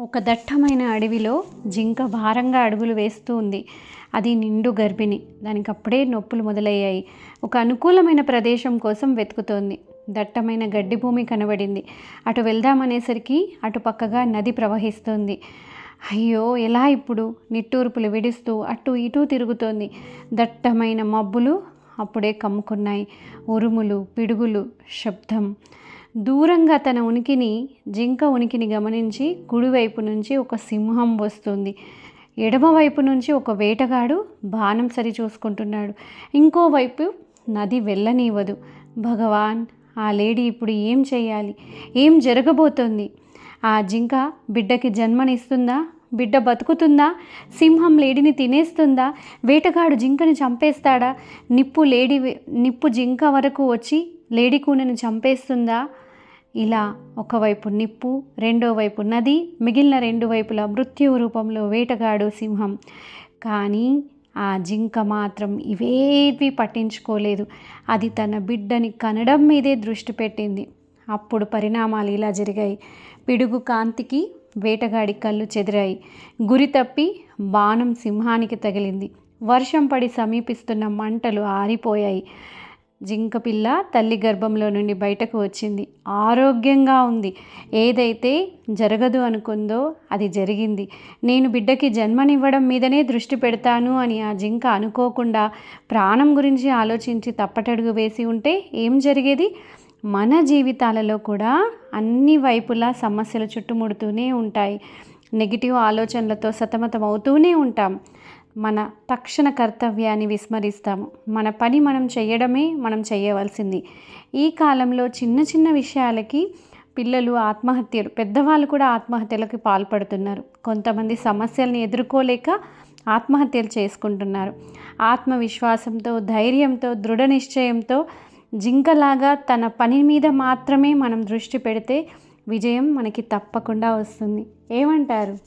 ఒక దట్టమైన అడవిలో జింక భారంగా అడుగులు వేస్తూ ఉంది. అది నిండు గర్భిణి. దానికి అప్పుడే నొప్పులు మొదలయ్యాయి. ఒక అనుకూలమైన ప్రదేశం కోసం వెతుకుతోంది. దట్టమైన గడ్డి భూమి కనబడింది. అటు వెళ్దామనేసరికి అటు పక్కగా నది ప్రవహిస్తోంది. అయ్యో ఎలా ఇప్పుడు? నిట్టూర్పులు విడుస్తూ అటు ఇటు తిరుగుతోంది. దట్టమైన మబ్బులు అప్పుడే కమ్ముకున్నాయి. ఉరుములు పిడుగులు శబ్దం. దూరంగా తన ఉనికిని జింక ఉనికిని గమనించి కుడివైపు నుంచి ఒక సింహం వస్తుంది. ఎడమవైపు నుంచి ఒక వేటగాడు బాణం సరి చూసుకుంటున్నాడు. ఇంకోవైపు నది వెళ్ళనివ్వదు. భగవాన్ ఆ లేడీ ఇప్పుడు ఏం చేయాలి? ఏం జరగబోతోంది? ఆ జింక బిడ్డకి జన్మనిస్తుందా? బిడ్డ బతుకుతుందా? సింహం లేడిని తినేస్తుందా? వేటగాడు జింకని చంపేస్తాడా? నిప్పు లేడి నిప్పు జింక వరకు వచ్చి లేడీ కూనను చంపేస్తుందా? ఇలా ఒకవైపు నిప్పు రెండో వైపు నది మిగిలిన రెండు వైపులా మృత్యు రూపంలో వేటగాడు సింహం. కానీ ఆ జింక మాత్రం ఇవేవి పట్టించుకోలేదు. అది తన బిడ్డని కనడం మీదే దృష్టి పెట్టింది. అప్పుడు పరిణామాలు ఇలా జరిగాయి. పిడుగు కాంతికి వేటగాడి కళ్ళు చెదిరాయి. గురి తప్పి బాణం సింహానికి తగిలింది. వర్షం పడి సమీపిస్తున్న మంటలు ఆరిపోయాయి. జింక పిల్ల తల్లి గర్భంలో నుండి బయటకు వచ్చింది. ఆరోగ్యంగా ఉంది. ఏదైతే జరగదు అనుకుందో అది జరిగింది. నేను బిడ్డకి జన్మనివ్వడం మీదనే దృష్టి పెడతాను అని ఆ జింక అనుకోకుండా ప్రాణం గురించి ఆలోచించి తప్పటడుగు వేసి ఉంటే ఏం జరిగేది? మన జీవితాలలో కూడా అన్ని వైపులా సమస్యలు చుట్టుముడుతూనే ఉంటాయి. నెగిటివ్ ఆలోచనలతో సతమతం అవుతూనే ఉంటాం. మన తక్షణ కర్తవ్యాన్ని విస్మరిస్తాము. మన పని మనం చేయడమే మనం చేయవలసింది. ఈ కాలంలో చిన్న చిన్న విషయాలకి పిల్లలు ఆత్మహత్యలు పెద్దవాళ్ళు కూడా ఆత్మహత్యలకు పాల్పడుతున్నారు. కొంతమంది సమస్యల్ని ఎదుర్కోలేక ఆత్మహత్యలు చేసుకుంటున్నారు. ఆత్మవిశ్వాసంతో ధైర్యంతో దృఢ నిశ్చయంతో జింకలాగా తన పని మీద మాత్రమే మనం దృష్టి పెడితే విజయం మనకి తప్పకుండా వస్తుంది. ఏమంటారు?